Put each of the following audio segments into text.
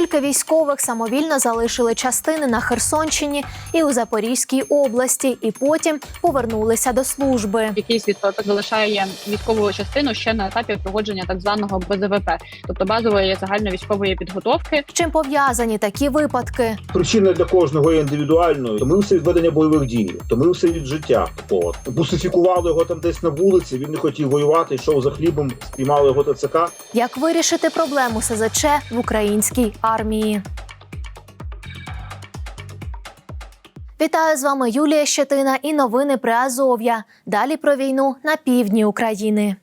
Скільки військових самовільно залишили частини на Херсонщині і у Запорізькій області, і потім повернулися до служби. якийсь відсоток залишає військову частину ще на етапі проходження так званого БЗВП, тобто базової загальновійськової підготовки. Чим пов'язані такі випадки? Причина для кожного є індивідуальною. Томився від ведення бойових дій, томився від життя такого. Бусифікували його там десь на вулиці. Він не хотів воювати, йшов за хлібом, спіймали його ТЦК. Як вирішити проблему СЗЧ в українській армії? Вітаю з вами Юлія Щетина і новини при Азов'я. Далі про війну на півдні України.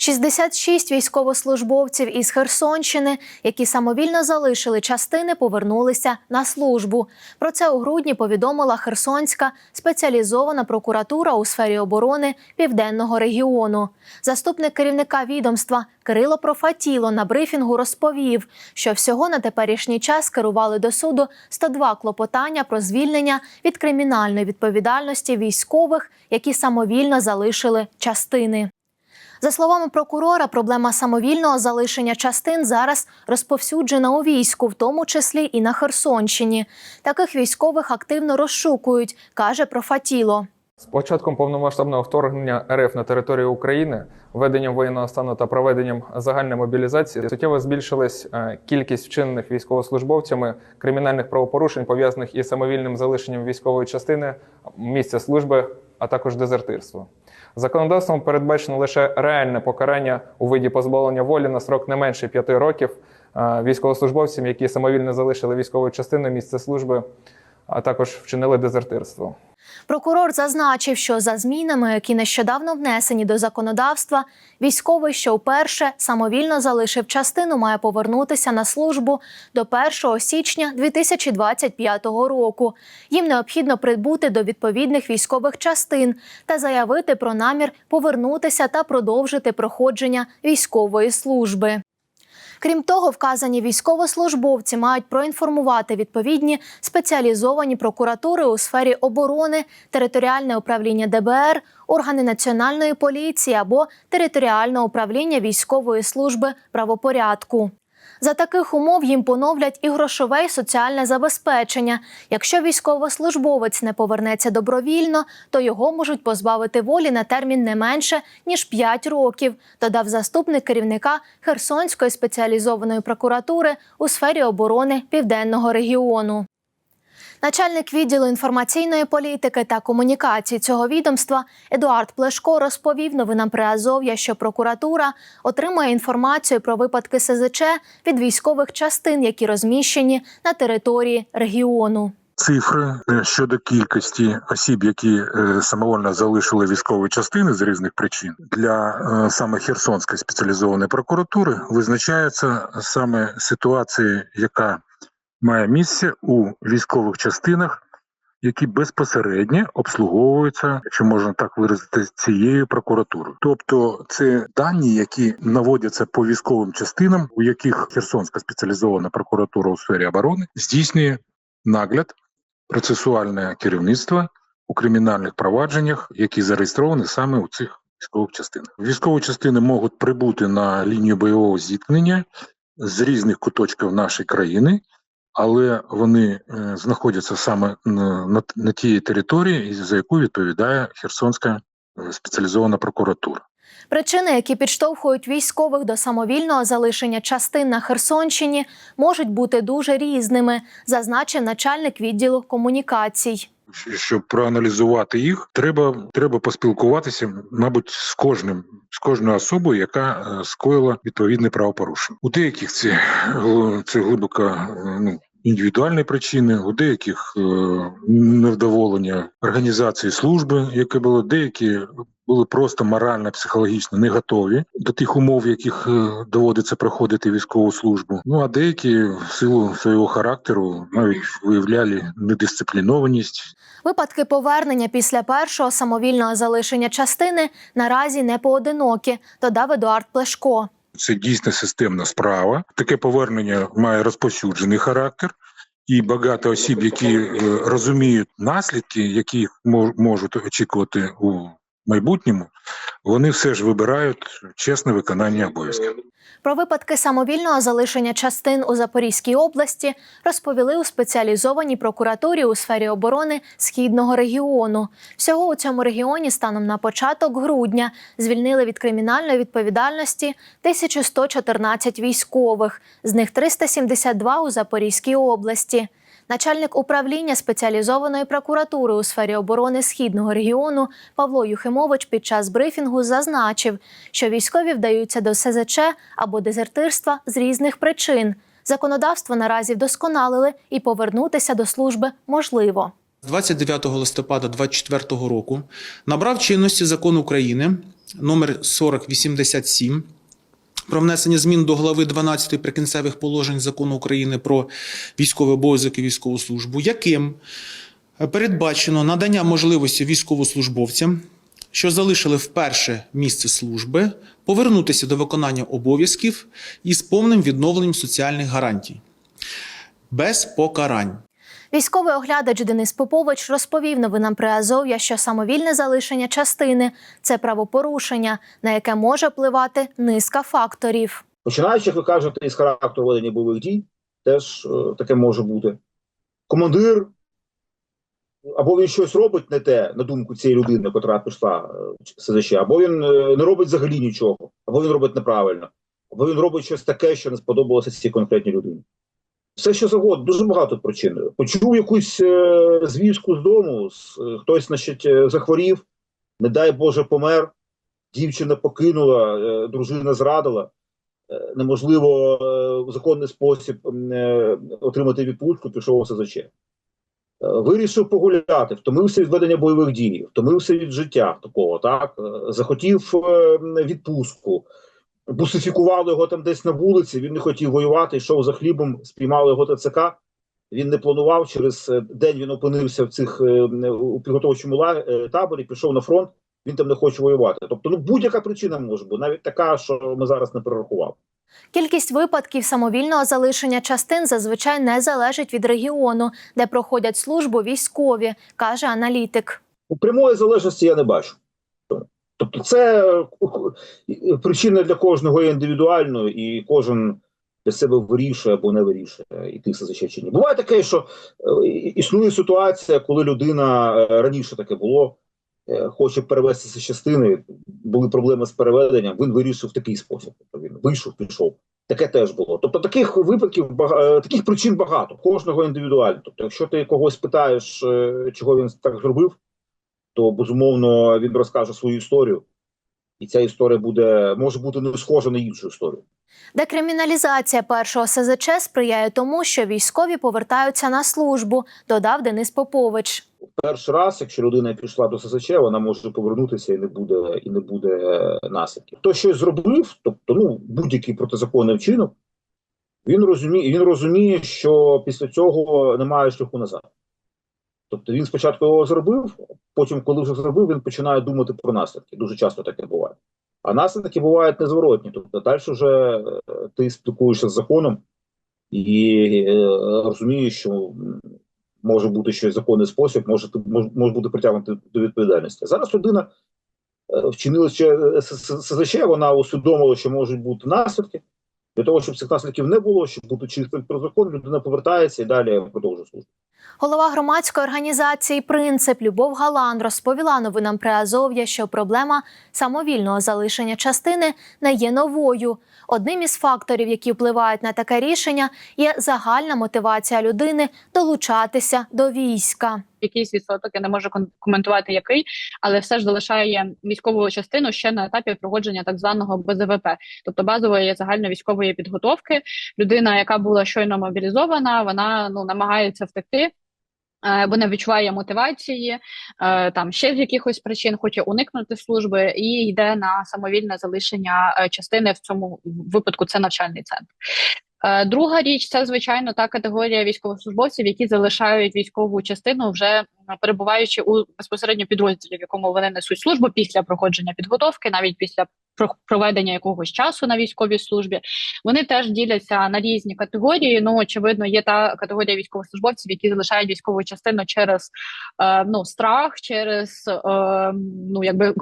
66 військовослужбовців із Херсонщини, які самовільно залишили частини, повернулися на службу. Про це у грудні повідомила Херсонська спеціалізована прокуратура у сфері оборони південного регіону. Заступник керівника відомства Кирило Профатіло на брифінгу розповів, що всього на теперішній час керували до суду 102 клопотання про звільнення від кримінальної відповідальності військових, які самовільно залишили частини. За словами прокурора, проблема самовільного залишення частин зараз розповсюджена у війську, в тому числі і на Херсонщині. Таких військових активно розшукують, каже Профатіло. З початком повномасштабного вторгнення РФ на територію України, введенням воєнного стану та проведенням загальної мобілізації суттєво збільшилась е, кількість вчинених військовослужбовцями кримінальних правопорушень, пов'язаних із самовільним залишенням військової частини місця служби, а також дезертирство. Законодавством передбачено лише реальне покарання у виді позбавлення волі на срок не менше п'яти років е, військовослужбовцям, які самовільно залишили військову частину місце служби, а також вчинили дезертирство. Прокурор зазначив, що за змінами, які нещодавно внесені до законодавства, військовий, що вперше самовільно залишив частину, має повернутися на службу до 1 січня 2025 року. Їм необхідно прибути до відповідних військових частин та заявити про намір повернутися та продовжити проходження військової служби. Крім того, вказані військовослужбовці мають проінформувати відповідні спеціалізовані прокуратури у сфері оборони, територіальне управління ДБР, органи національної поліції або територіальне управління військової служби правопорядку. За таких умов їм поновлять і грошове і соціальне забезпечення. Якщо військовослужбовець не повернеться добровільно, то його можуть позбавити волі на термін не менше ніж 5 років, додав заступник керівника Херсонської спеціалізованої прокуратури у сфері оборони південного регіону. Начальник відділу інформаційної політики та комунікації цього відомства Едуард Плешко розповів новинам при Азов'я, що прокуратура отримує інформацію про випадки СЗЧ від військових частин, які розміщені на території регіону. Цифри е, щодо кількості осіб, які е, самовольно залишили військові частини з різних причин для е, саме Херсонської спеціалізованої прокуратури визначаються саме ситуації, яка має місце у військових частинах, які безпосередньо обслуговуються, якщо можна так виразити, цією прокуратурою. Тобто, це дані, які наводяться по військовим частинам, у яких Херсонська спеціалізована прокуратура у сфері оборони здійснює нагляд, процесуальне керівництво у кримінальних провадженнях, які зареєстровані саме у цих військових частинах. Військові частини можуть прибути на лінію бойового зіткнення з різних куточків нашої країни, але вони е, знаходяться саме на, на, на тій території, за яку відповідає Херсонська е, спеціалізована прокуратура. Причини, які підштовхують військових до самовільного залишення частин на Херсонщині, можуть бути дуже різними, зазначив начальник відділу комунікацій. Щоб проаналізувати їх, треба треба поспілкуватися, мабуть, з кожним з кожною особою, яка е, скоїла відповідне правопорушення. У деяких це, е, це глибоко е, ну. Індивідуальні причини, у деяких е, невдоволення організації служби, яке було, деякі були просто морально, психологічно не готові до тих умов, в яких е, доводиться проходити військову службу. Ну а деякі в силу свого характеру навіть виявляли недисциплінованість. Випадки повернення після першого самовільного залишення частини наразі не поодинокі, додав Едуард Плешко. Це дійсно системна справа. Таке повернення має розповсюджений характер. І багато осіб, які е, розуміють наслідки, які мож- можуть очікувати у майбутньому, вони все ж вибирають чесне виконання обов'язків. Про випадки самовільного залишення частин у Запорізькій області розповіли у спеціалізованій прокуратурі у сфері оборони східного регіону. Всього у цьому регіоні станом на початок грудня звільнили від кримінальної відповідальності 1114 військових, з них 372 у Запорізькій області. Начальник управління спеціалізованої прокуратури у сфері оборони східного регіону Павло Юхимович під час брифінгу зазначив, що військові вдаються до СЗЧ або дезертирства з різних причин. Законодавство наразі вдосконалили і повернутися до служби можливо. З 29 листопада 2024 року набрав чинності закон України номер 4087 про внесення змін до глави 12 прикінцевих положень закону України про військовий обов'язок і військову службу, яким передбачено надання можливості військовослужбовцям, що залишили вперше місце служби, повернутися до виконання обов'язків із повним відновленням соціальних гарантій без покарань. Військовий оглядач Денис Попович розповів новинам Приазов'я, що самовільне залишення частини це правопорушення, на яке може впливати низка факторів. Починаючи, як ви кажете, із характеру ведення бойових дій, теж е, таке може бути. Командир або він щось робить не те, на думку цієї людини, яка пішла е, СЗЧ, або він е, не робить взагалі нічого, або він робить неправильно, або він робить щось таке, що не сподобалося цій конкретній людині. Все, що завгодно, дуже багато причин. Почув якусь е, звістку з дому, з, е, хтось, значить, е, захворів, не дай Боже, помер, дівчина покинула, е, дружина зрадила. Е, неможливо е, в законний спосіб е, отримати відпустку, пішов СЗЧ. Е, Вирішив погуляти, втомився від ведення бойових дій, втомився від життя такого, так Е, захотів е, відпустку, бусифікували його там десь на вулиці. Він не хотів воювати, йшов за хлібом, спіймали його ТЦК. Він не планував. Через е, день він опинився в цих е, у підготовчому е, таборі, пішов на фронт. Він там не хоче воювати. Тобто, ну будь-яка причина може бути, навіть така, що ми зараз не перерахували. Кількість випадків самовільного залишення частин зазвичай не залежить від регіону, де проходять службу військові, каже аналітик. У прямої залежності я не бачу. Тобто, це е, причина для кожного індивідуально, і кожен для себе вирішує або не вирішує іти в СЗЧ чи ні. Буває таке, що е, існує ситуація, коли людина е, раніше таке було, хоче перевестися з частини, були проблеми з переведенням. Він вирішив в такий спосіб. Тобто він вийшов, пішов. Таке теж було. Тобто таких випадків таких причин багато, кожного індивідуально. Тобто, якщо ти когось питаєш, чого він так зробив, то безумовно він розкаже свою історію, і ця історія буде може бути не схожа на іншу історію. Декриміналізація першого СЗЧ сприяє тому, що військові повертаються на службу, додав Денис Попович. Перший раз, якщо людина пішла до ССЧ, вона може повернутися і не буде і не буде е, наслідків. Хто щось зробив, тобто ну будь-який протизаконний вчинок, він розуміє, він розуміє, що після цього немає шляху назад. Тобто він спочатку його зробив, потім, коли вже зробив, він починає думати про наслідки. Дуже часто таке буває. А наслідки бувають незворотні. Тобто далі вже е, ти спілкуєшся з законом і е, розумієш, що може бути щось законний спосіб, може може, бути притягнути до відповідальності. Зараз людина е, вчинила ще СЗЧ, вона усвідомила, що можуть бути наслідки. Для того, щоб цих наслідків не було, щоб бути чистим про закон, людина повертається і далі продовжує службу. Голова громадської організації Принцип Любов Галан розповіла новинам Приазов'я, що проблема самовільного залишення частини не є новою. Одним із факторів, які впливають на таке рішення, є загальна мотивація людини долучатися до війська. якийсь відсоток, я не можу коментувати який, але все ж залишає військову частину ще на етапі проходження так званого БЗВП, тобто базової загальновійськової підготовки. Людина, яка була щойно мобілізована, вона ну намагається втекти. Е, Бо не відчуває мотивації, е, там ще з якихось причин хоче уникнути служби і йде на самовільне залишення е, частини в цьому випадку. Це навчальний центр. Друга річ це звичайно та категорія військовослужбовців, які залишають військову частину вже перебуваючи у безпосередньо підрозділі, в якому вони несуть службу після проходження підготовки, навіть після про- проведення якогось часу на військовій службі, вони теж діляться на різні категорії. Ну очевидно, є та категорія військовослужбовців, які залишають військову частину через е, ну страх, через е, ну якби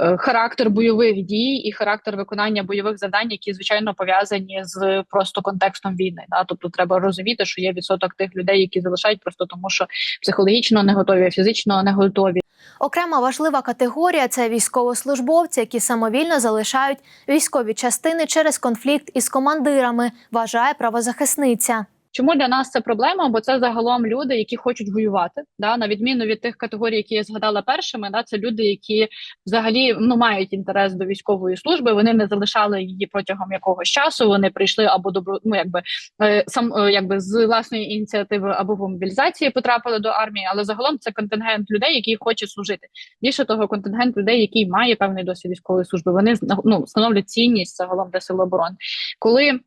е, характер бойових дій і характер виконання бойових завдань, які звичайно пов'язані з просто контекстом війни. Да? Тобто треба розуміти, що є відсоток тих людей, які залишають просто тому, що психологічно не готові, фізично не готові. Окрема важлива категорія це військовослужбовці, які самовільно залишають військові частини через конфлікт із командирами, вважає правозахисниця. Чому для нас це проблема? Бо це загалом люди, які хочуть воювати, да на відміну від тих категорій, які я згадала першими, да це люди, які взагалі ну мають інтерес до військової служби. Вони не залишали її протягом якогось часу. Вони прийшли або добро, ну якби е, сам е, якби з власної ініціативи або в мобілізації потрапили до армії. Але загалом це контингент людей, які хочуть служити. Більше того, контингент людей, який має певний досвід військової служби. Вони ну, становлять цінність загалом для сил оборони. Коли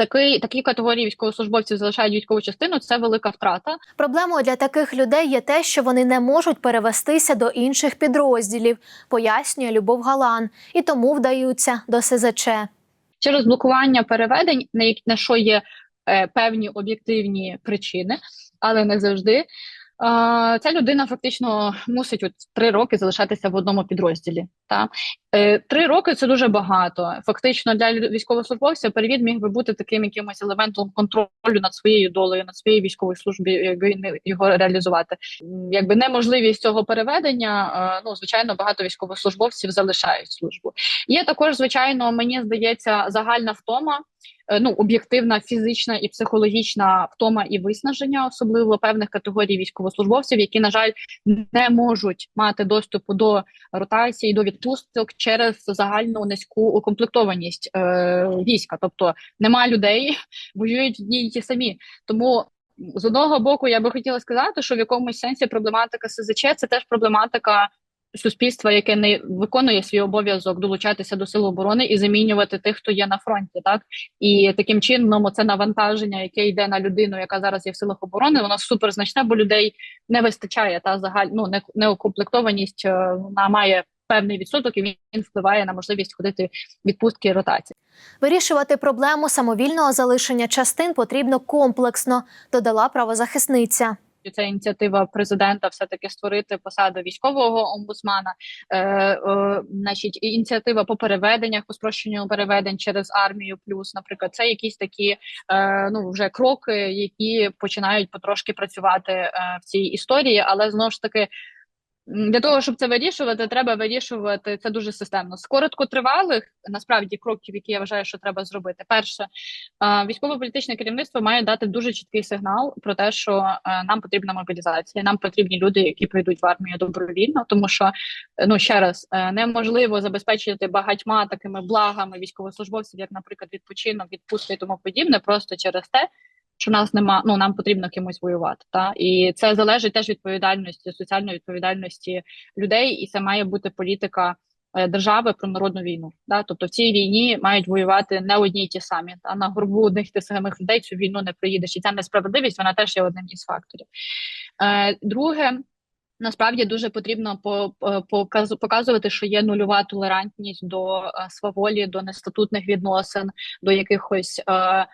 Такий такі категорії військовослужбовців залишають військову частину. Це велика втрата. Проблемою для таких людей є те, що вони не можуть перевестися до інших підрозділів, пояснює Любов Галан, і тому вдаються до СЗЧ. через блокування переведень, на що є е, певні об'єктивні причини, але не завжди. Ця людина фактично мусить от три роки залишатися в одному підрозділі. Та е, три роки це дуже багато. Фактично для військовослужбовця перевід міг би бути таким якимось елементом контролю над своєю долею, над своєю військовою службою, якби його реалізувати. Якби неможливість цього переведення, е, ну звичайно, багато військовослужбовців залишають службу. Є також, звичайно, мені здається, загальна втома. Е, Ну, об'єктивна фізична і психологічна втома і виснаження, особливо певних категорій військовослужбовців, які, на жаль, не можуть мати доступу до ротації, до відпусток через загальну низьку укомплектованість е, війська. Тобто нема людей, воюють одні й ті самі. Тому з одного боку я би хотіла сказати, що в якомусь сенсі проблематика СЗЧ це теж проблематика суспільства, яке не виконує свій обов'язок долучатися до сил оборони і замінювати тих, хто є на фронті, так і таким чином це навантаження, яке йде на людину, яка зараз є в силах оборони, воно суперзначне, бо людей не вистачає та загаль... ну, не неукомплектованість е, вона має певний відсоток, і він впливає на можливість ходити відпустки і ротації. Вирішувати проблему самовільного залишення частин потрібно комплексно, додала правозахисниця. І Це ініціатива президента все таки створити посаду військового омбудсмана. Е, е, значить, ініціатива по переведеннях, по спрощенню переведень через армію. Плюс, наприклад, це якісь такі е, ну вже кроки, які починають потрошки працювати е, в цій історії, але знову ж таки. Для того щоб це вирішувати, треба вирішувати це дуже системно. З короткотривалих насправді кроків, які я вважаю, що треба зробити. Перше, військово-політичне керівництво має дати дуже чіткий сигнал про те, що е, нам потрібна мобілізація, нам потрібні люди, які прийдуть в армію добровільно, тому що ну ще раз е, неможливо забезпечити багатьма такими благами військовослужбовців, як, наприклад, відпочинок, відпустки і тому подібне, просто через те. Що нас нема, ну нам потрібно кимось воювати, та і це залежить теж відповідальності, соціальної відповідальності людей, і це має бути політика е, держави про народну війну. Да? Тобто в цій війні мають воювати не одні й ті самі. Та на горбу одних тих самих людей цю війну не приїдеш. І ця несправедливість вона теж є одним із факторів. Е, друге. Насправді дуже потрібно по, по- показувати, що є нульова толерантність до е, сваволі, до нестатутних відносин, до якихось е, е,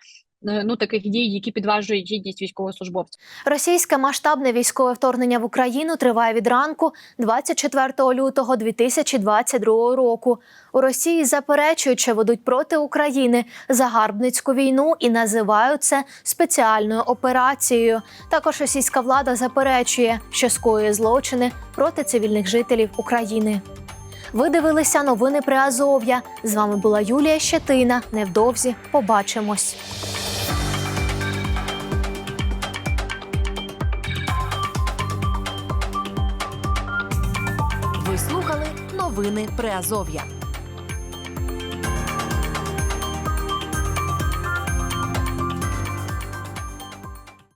ну таких дій, які підважують гідність військовослужбовців. Російське масштабне військове вторгнення в Україну триває від ранку 24 лютого 2022 року. У Росії заперечують, що ведуть проти України загарбницьку війну і називають це спеціальною операцією. Також російська влада заперечує, що скоює злочини проти цивільних жителів України. Ви дивилися новини при Азов'я. З вами була Юлія Щетина. Невдовзі побачимось. Приазов'я.